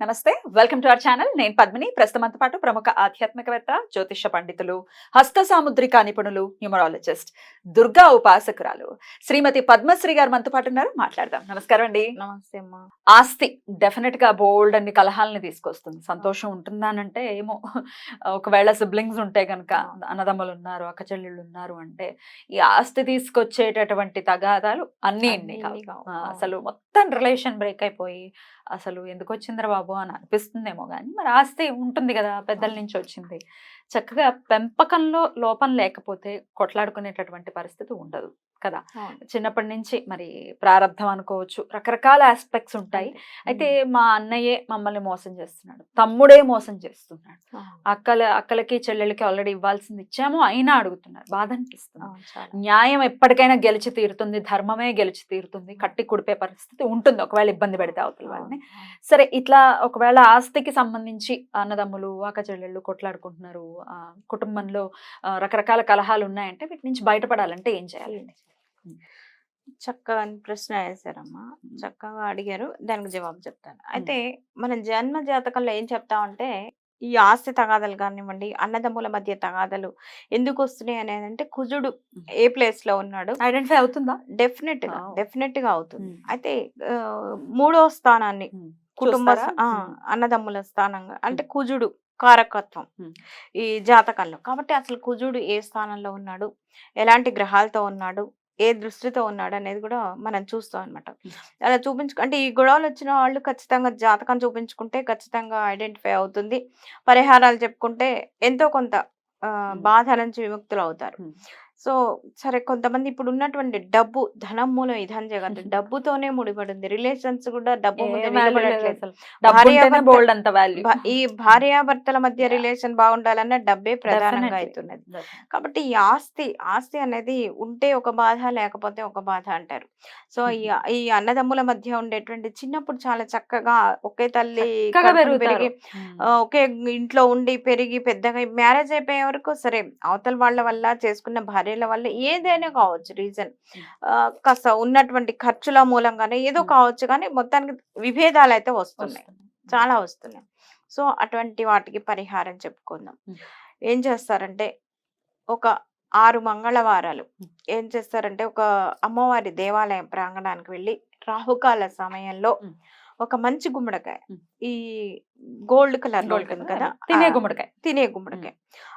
నమస్తే welcome to our channel. నేను పద్మిని. ప్రస్తుతంతో పాటు ప్రముఖ ఆధ్యాత్మికవేత్త జ్యోతిష పండితులు హస్త సాముద్రిక నిపుణులు న్యూమరాలజిస్ట్ దుర్గా ఉపాసకురాలు శ్రీమతి పద్మశ్రీ గారు మనతో పాటు ఉన్నారు. మాట్లాడదాం. నమస్కారం అండి. నమస్తే అమ్మా. ఆస్తి డెఫినెట్గా బోల్డ్ అన్ని కలహాలని తీసుకొస్తుంది. సంతోషం ఉంటుందానంటే ఏమో. ఒకవేళ సిబ్లింగ్స్ ఉంటే కనుక అన్నదమ్ములు ఉన్నారు అక్క చెల్లెళ్ళు ఉన్నారు అంటే ఈ ఆస్తి తీసుకొచ్చేటటువంటి తగాదాలు అన్నీ. అసలు మొత్తం రిలేషన్ బ్రేక్ అయిపోయి అసలు ఎందుకు వచ్చిందిరా బాబు? అని అనిపిస్తుందేమో కానీ మరి ఆస్తి ఉంటుంది కదా పెద్దల నుంచి వచ్చింది చక్కగా పెంపకంలో లోపం లేకపోతే కొట్లాడుకునేటటువంటి పరిస్థితి ఉండదు. కదా. చిన్నప్పటి నుంచి మరి ప్రారంధం అనుకోవచ్చు. రకరకాల ఆస్పెక్ట్స్ ఉంటాయి. అయితే మా అన్నయ్యే మమ్మల్ని మోసం చేస్తున్నాడు. తమ్ముడే మోసం చేస్తున్నాడు. అక్కల అక్కలకి చెల్లెలకి ఆల్రెడీ ఇవ్వాల్సింది ఇచ్చాము. అయినా అడుగుతున్నారు బాధ అనిపిస్తుంది. న్యాయం ఎప్పటికైనా గెలిచి తీరుతుంది. ధర్మమే గెలిచి తీరుతుంది. కట్టి కుడిపే పరిస్థితి ఉంటుంది. ఒకవేళ ఇబ్బంది పెడితే అవతల వాళ్ళని. సరే ఇట్లా ఒకవేళ ఆస్తికి సంబంధించి అన్నదమ్ములు అక్క చెల్లెళ్ళు కొట్లాడుకుంటున్నారు. కుటుంబంలో రకరకాల కలహాలు ఉన్నాయంటే వీటి నుంచి బయటపడాలంటే ఏం చేయాలి? చక్కగా ప్రశ్న వేశారమ్మా చక్కగా అడిగారు. దానికి జవాబు చెప్తాను. అయితే మన జన్మ జాతకంలో ఏం చెప్తామంటే ఈ ఆస్తి తగాదలు కానివ్వండి అన్నదమ్ముల మధ్య తగాదలు ఎందుకు వస్తున్నాయి అనేది అంటే కుజుడు ఏ ప్లేస్లో ఉన్నాడు? ఐడెంటిఫై అవుతుందా? డెఫినెట్గా. డెఫినెట్గా అవుతుంది. అయితే మూడో స్థానాన్ని. కుటుంబ. అన్నదమ్ముల స్థానంగా అంటే కుజుడు కారకత్వం. ఈ జాతకంలో. కాబట్టి అసలు కుజుడు ఏ స్థానంలో ఉన్నాడు? ఎలాంటి గ్రహాలతో ఉన్నాడు? ఏ దృష్టితో ఉన్నాడు అనేది కూడా మనం చూస్తాం అనమాట. అలా చూపించు అంటే ఈ గొడవలు వచ్చిన వాళ్ళు ఖచ్చితంగా జాతకం చూపించుకుంటే ఖచ్చితంగా ఐడెంటిఫై అవుతుంది పరిహారాలు చెప్పుకుంటే ఎంతో కొంత ఆ. బాధ నుంచి విముక్తులు అవుతారు. సో సరే కొంతమంది ఇప్పుడు ఉన్నటువంటి డబ్బు ధనం మూలం ఇదం జగత్. డబ్బుతోనే ముడిపడింది. రిలేషన్స్ కూడా డబ్బు ఈ భార్యాభర్తల మధ్య. రిలేషన్ బాగుండాలన్నా డబ్బే ప్రధానంగా అవుతున్నది కాబట్టి ఈ ఆస్తి ఆస్తి అనేది ఉంటే ఒక బాధ లేకపోతే ఒక బాధ అంటారు. సో ఈ అన్నదమ్ముల మధ్య ఉండేటువంటి చిన్నప్పుడు చాలా చక్కగా ఒకే తల్లి పెరిగి ఒకే ఇంట్లో ఉండి పెరిగి పెద్దగా మ్యారేజ్ అయిపోయే వరకు సరే అవతల వాళ్ళ వల్ల చేసుకున్న భార్యల వల్ల ఏదైనా కావచ్చు రీజన్. కాస్త ఉన్నటువంటి ఖర్చుల మూలంగానే ఏదో. కావచ్చు కానీ మొత్తానికి విభేదాలు అయితే వస్తున్నాయి. చాలా వస్తున్నాయి. సో అటువంటి వాటికి పరిహారం చెప్పుకుందాం. ఏం చేస్తారంటే ఒక ఆరు మంగళవారాలు. ఏం చేస్తారంటే ఒక అమ్మవారి దేవాలయం ప్రాంగణానికి వెళ్ళి రాహుకాల సమయంలో. ఒక మంచి గుమ్మడికాయ. ఈ గోల్డ్ కలర్ గోల్డ్ ఉంటుంది కదా? తినే గుమ్మడికాయ. తినే గుమ్మడికాయ.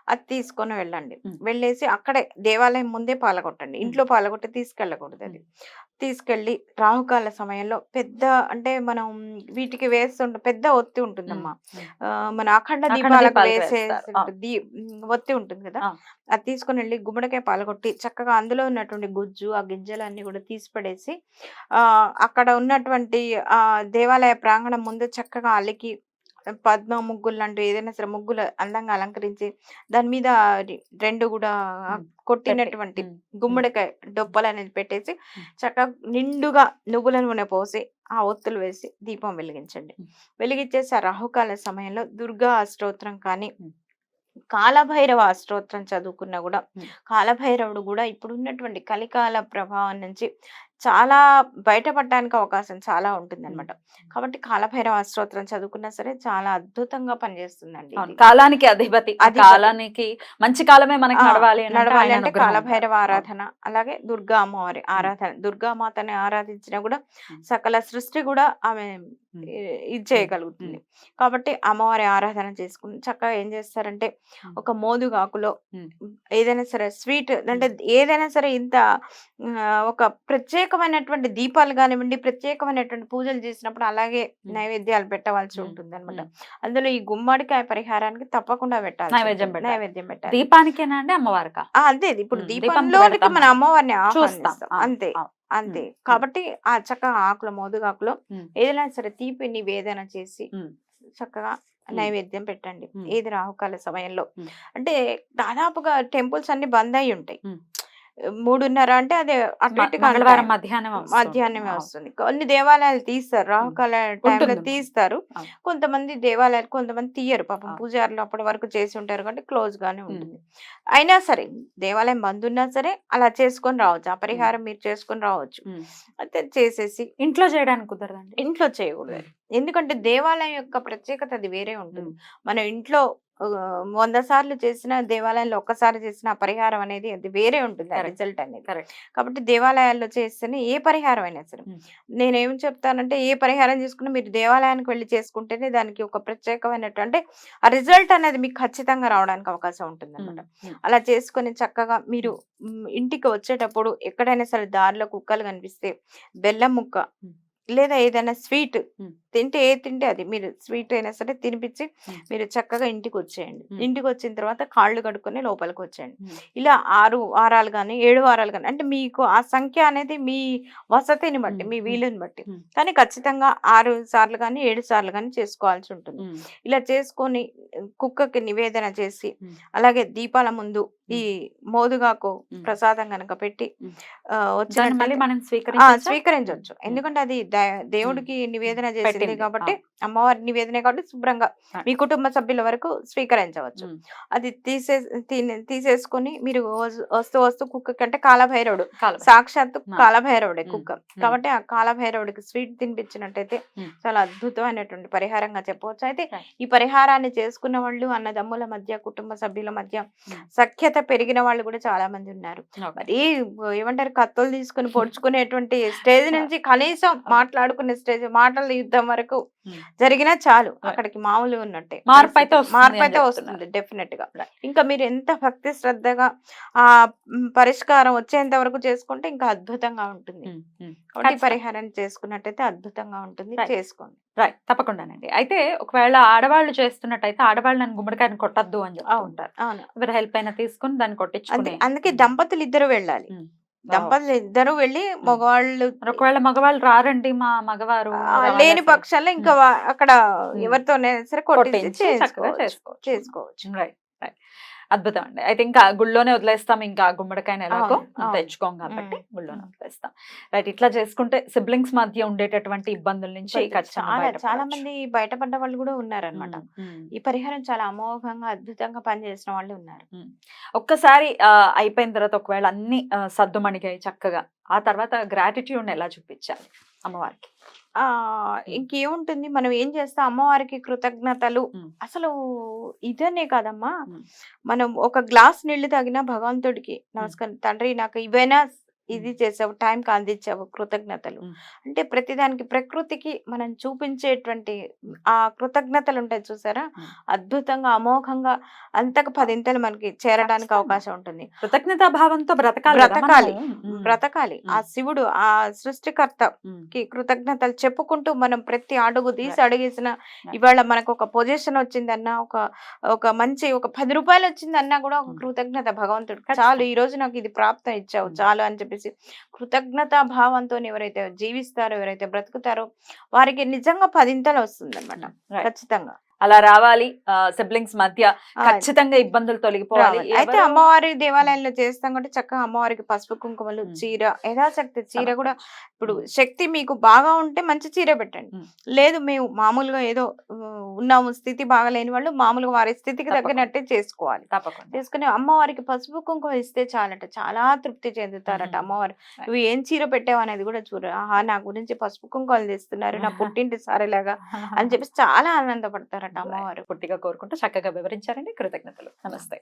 అది తీసుకొని వెళ్ళండి. వెళ్ళేసి అక్కడే దేవాలయం ముందే పాలగొట్టండి. ఇంట్లో పాలగొట్టి తీసుకెళ్ళకూడదు అది. తీసుకెళ్ళి రాహుకాల సమయంలో పెద్ద అంటే మనం వీటికి వేస్తుంటే పెద్ద ఒత్తి ఉంటుందమ్మా. ఆ, మన అఖండ దీపాలకు వేసే. దీ ఒత్తి ఉంటుంది కదా. అది తీసుకొని వెళ్ళి గుమ్మడికాయ పాలగొట్టి చక్కగా అందులో ఉన్నటువంటి గుజ్జు ఆ గింజలు అన్ని కూడా తీసి పడేసి ఆ అక్కడ ఉన్నటువంటి ఆ దేవాలయ ప్రాంగణం ముందు చక్కగా అలికి పద్మ ముగ్గులు లాంటివి ఏదైనా సరే ముగ్గులు అందంగా అలంకరించి దాని మీద రెండు కూడా. కొట్టినటువంటి గుమ్మడికాయ డొప్పలు అనేది పెట్టేసి చక్కగా నిండుగా నువ్వుల నూనె పోసి ఆ ఒత్తులు వేసి దీపం వెలిగించండి. వెలిగించేసి ఆ రాహుకాల సమయంలో దుర్గా అష్టోత్తరం కానీ. కాలభైరవ అష్టోత్తరం చదువుకున్నా కూడా. కాలభైరవుడు కూడా ఇప్పుడు ఉన్నటువంటి కలికాల ప్రభావం నుంచి చాలా బయటపడడానికి అవకాశం చాలా ఉంటుంది అనమాట కాబట్టి కాలభైరవ అష్టోత్తరం చదువుకున్నా సరే చాలా అద్భుతంగా పనిచేస్తుందండి. కాలానికి అధిపతి. కాలానికి మంచి కాలమే మనకి నడవాలి నడవాలి అంటే కాలభైరవ. ఆరాధన అలాగే దుర్గా అమ్మవారి ఆరాధన. దుర్గామాతని ఆరాధించినా కూడా సకల సృష్టి కూడా ఆమె ఇది చేయగలుగుతుంది. కాబట్టి అమ్మవారి ఆరాధన చేసుకుని చక్కగా ఏం చేస్తారంటే. ఒక మోదుగాకులో. ఏదైనా సరే స్వీట్ అంటే ఏదైనా సరే ఇంత ఒక ప్రత్యేకమైనటువంటి దీపాలు కానివ్వండి ప్రత్యేకమైనటువంటి పూజలు చేసినప్పుడు అలాగే. నైవేద్యాలు పెట్టవలసి. ఉంటుంది అనమాట. అందులో ఈ గుమ్మడికాయ పరిహారానికి తప్పకుండా పెట్టాలి నైవేద్యం పెట్టాలి. నైవేద్యం పెట్టాలి దీపానికేనా అండి అమ్మవారికా అంతే ఇప్పుడు పెడతాం మన. అమ్మవారిని చూస్తాం అంతే. అంతే. కాబట్టి ఆ చక్కగా ఆకుల మోదుగాకులో. ఏదైనా సరే తీపి నివేదన చేసి. చక్కగా. నైవేద్యం పెట్టండి. ఏది రాహుకాల సమయంలో. అంటే దాదాపుగా టెంపుల్స్ అన్ని బంద్ అయి ఉంటాయి. మూడున్నర అంటే అదే మంగళవారం. మధ్యాహ్నం. మధ్యాహ్నమే. వస్తుంది కొన్ని దేవాలయాలు తీస్తారు రాహుకాల టైంలో. తీస్తారు. కొంతమంది దేవాలయాలు కొంతమంది తీయరు పాపం. పూజారులు అప్పటి వరకు చేసి ఉంటారు కాబట్టి క్లోజ్ గానే ఉంటుంది అయినా సరే దేవాలయం బంద్ ఉన్నా సరే అలా చేసుకొని రావచ్చు ఆ పరిహారం మీరు చేసుకొని రావచ్చు. అయితే చేసేసి ఇంట్లో చేయడానికి కుదరదండి ఇంట్లో చేయకూడదు ఎందుకంటే దేవాలయం యొక్క ప్రత్యేకత అది వేరే ఉంటుంది. మన ఇంట్లో వంద సార్లు చేసిన దేవాలయంలో ఒక్కసారి చేసిన పరిహారం అనేది అది వేరే ఉంటుంది. రిజల్ట్ అనేది. కాబట్టి దేవాలయాల్లో చేస్తేనే ఏ పరిహారం అయినా సరే. నేనేం చెప్తానంటే ఏ పరిహారం చేసుకున్నా మీరు దేవాలయానికి వెళ్ళి చేసుకుంటేనే దానికి ఒక ప్రత్యేకమైనట్టు అంటే ఆ రిజల్ట్ అనేది మీకు ఖచ్చితంగా రావడానికి అవకాశం ఉంటుంది. అనమాట. అలా చేసుకొని చక్కగా మీరు ఇంటికి వచ్చేటప్పుడు ఎక్కడైనా సరే దారిలో కుక్కలు కనిపిస్తే బెల్లం ముక్క. లేదా ఏదైనా స్వీట్. తింటే ఏ తింటే అది మీరు స్వీట్ అయినా సరే తినిపించి. మీరు చక్కగా ఇంటికి వచ్చేయండి. ఇంటికి వచ్చిన తర్వాత కాళ్ళు కడుక్కొని లోపలికి వచ్చేయండి. ఇలా ఆరు వారాలు కానీ ఏడు వారాలు కానీ అంటే మీకు ఆ సంఖ్య అనేది మీ వసతిని బట్టి. మీ. వీలుని బట్టి. కానీ ఖచ్చితంగా ఆరు సార్లు కానీ ఏడు సార్లు కానీ చేసుకోవాల్సి ఉంటుంది. ఇలా చేసుకొని కుక్కకి నివేదన చేసి. అలాగే దీపాల ముందు ఈ మోదుగాకు. ప్రసాదం గనక పెట్టి మళ్ళీ మనం స్వీకరించవచ్చా? ఎందుకంటే అది దేవుడికి నివేదన చేసింది. కాబట్టి అమ్మవారి నివేదన కాబట్టి శుభ్రంగా. మీ కుటుంబ సభ్యుల వరకు స్వీకరించవచ్చు. అది తీసే తీసేసుకొని మీరు వస్- వస్తూ వస్తూ కుక్కకి అంటే కాలభైరవుడు. సాక్షాత్తు. కాలభైరవుడే. కుక్క. కాబట్టి ఆ కాలభైరవుడికి స్వీట్ తినిపించినట్టయితే. చాలా అద్భుతమైనటువంటి పరిహారంగా చెప్పవచ్చు అయితే. ఈ పరిహారాన్ని చేసుకున్న వాళ్ళు అన్నదమ్ముల మధ్య కుటుంబ సభ్యుల మధ్య. సఖ్యత పెరిగిన వాళ్ళు కూడా చాలా మంది ఉన్నారు. మరి ఏమంటారు కత్తులు తీసుకుని పొడుచుకునేటువంటి స్టేజ్ నుంచి కనీసం మాట్లాడుకునే స్టేజ్ మాటల యుద్ధం వరకు. జరిగినా చాలు అక్కడికి మామూలు ఉన్నట్టే మార్పు అయితే మార్పు అయితే. వస్తుంది డెఫినెట్గా. ఇంకా మీరు ఎంత భక్తి శ్రద్ధగా ఆ పరిష్కారం వచ్చేంత వరకు చేసుకుంటే ఇంకా అద్భుతంగా ఉంటుంది. కాబట్టి. పరిహారం చేసుకున్నట్టయితే అద్భుతంగా ఉంటుంది. చేసుకోండి రైట్ తప్పకుండానండి అయితే ఒకవేళ ఆడవాళ్ళు చేస్తున్నట్టయితే ఆడవాళ్ళు నన్ను గుమ్మడికాయని కొట్టద్దు అని చెప్తూ ఉంటారు ఎవరి హెల్ప్ అయినా తీసుకుని దాన్ని కొట్టించుకునే అందుకే దంపతులు ఇద్దరు వెళ్ళాలి. దంపతులు ఇద్దరు వెళ్ళి మగవాళ్ళు ఒకవేళ మగవాళ్ళు రారండి మా మగవారు లేని. పక్షాల్లో ఇంకా అక్కడ. ఎవరితోనే సరే కొట్టించి చేసుకోవచ్చు చేసుకోవచ్చు. Right right. అద్భుతం అండి అయితే ఇంకా గుళ్ళోనే వదిలేస్తాం ఇంకా గుమ్మడికాయని ఎలాగో. తెచ్చుకోం కాబట్టి గుళ్ళోనే. వదిలేస్తాం రైట్ ఇట్లా చేసుకుంటే సిబ్లింగ్స్ మధ్య ఉండేటటువంటి ఇబ్బందుల నుంచి చాలా చాలా. మంది బయటపడ్డ వాళ్ళు కూడా ఉన్నారనమాట ఉమ్, ఉమ్. ఈ పరిహారం చాలా అమోఘంగా అద్భుతంగా పనిచేసిన వాళ్ళు ఉన్నారు ఒక్కసారి అయిపోయిన తర్వాత ఒకవేళ అన్ని ఆ, సద్దుమణిగాయి చక్కగా ఆ తర్వాత గ్రాటిట్యూడ్ ఎలా చూపించాలి అమ్మవారికి ఆ ఇంకేముంటుంది? మనం ఏం చేస్తాం? అమ్మవారికి కృతజ్ఞతలు. అసలు ఇదనే కాదమ్మా. మనం ఒక గ్లాస్ నీళ్ళు తాగిన భగవంతుడికి నమస్కారం. తండ్రి నాకు ఇవైనా ఇది చేసావు టైంకి అందించావు కృతజ్ఞతలు. అంటే ప్రతిదానికి ప్రకృతికి మనం చూపించేటువంటి ఆ కృతజ్ఞతలు ఉంటాయి చూసారా. అద్భుతంగా అమోఘంగా అంతకు పదింతలు మనకి చేరడానికి. అవకాశం ఉంటుంది కృతజ్ఞతా భావంతో బ్రతకాలి బ్రతకాలి. బ్రతకాలి ఆ. శివుడు ఆ సృష్టికర్త. కి కృతజ్ఞతలు చెప్పుకుంటూ మనం ప్రతి అడుగు తీసి. అడిగేసిన. ఇవాళ మనకు ఒక పొజిషన్ వచ్చిందన్నా ఒక ఒక మంచి ఒక పది రూపాయలు వచ్చిందన్నా కూడా ఒక. కృతజ్ఞత భగవంతుడు. చాలు ఈ రోజు నాకు ఇది ప్రాప్తం ఇచ్చావు. చాలు అని చెప్పేసి కృతజ్ఞత భావంతో ఎవరైతే జీవిస్తారో ఎవరైతే బ్రతుకుతారో వారికి నిజంగా పదింతలు వస్తుంది అనమాట Right. ఖచ్చితంగా. అలా రావాలి సిబ్లింగ్స్ మధ్య ఖచ్చితంగా ఇబ్బందులు తొలగిపోవాలి. అయితే అమ్మవారి దేవాలయంలో చేస్తాం కాబట్టి చక్కగా అమ్మవారికి పసుపు కుంకుమలు. చీర యథాశక్తి చీర కూడా. ఇప్పుడు. శక్తి మీకు బాగా ఉంటే మంచి చీర పెట్టండి. లేదు మేము మామూలుగా ఏదో ఉన్నాము స్థితి బాగలేని వాళ్ళు మామూలుగా వారి స్థితికి. తగ్గినట్టే చేసుకోవాలి తప్పకుండా చేసుకుని అమ్మవారికి పసుపు కుంకుమ ఇస్తే చాలట చాలా తృప్తి చెందుతారట. అమ్మవారు. నువ్వు ఏం చీర పెట్టావు అనేది కూడా చూడ ఆహా నా గురించి పసుపు కుంకుమలు తెస్తున్నారు నా పుట్టింటి సారేలాగా అని చెప్పి చాలా ఆనందపడతారట అమ్మవారు పుట్టిగా కోరుకుంటూ చక్కగా వివరించారండి. కృతజ్ఞతలు. నమస్తే.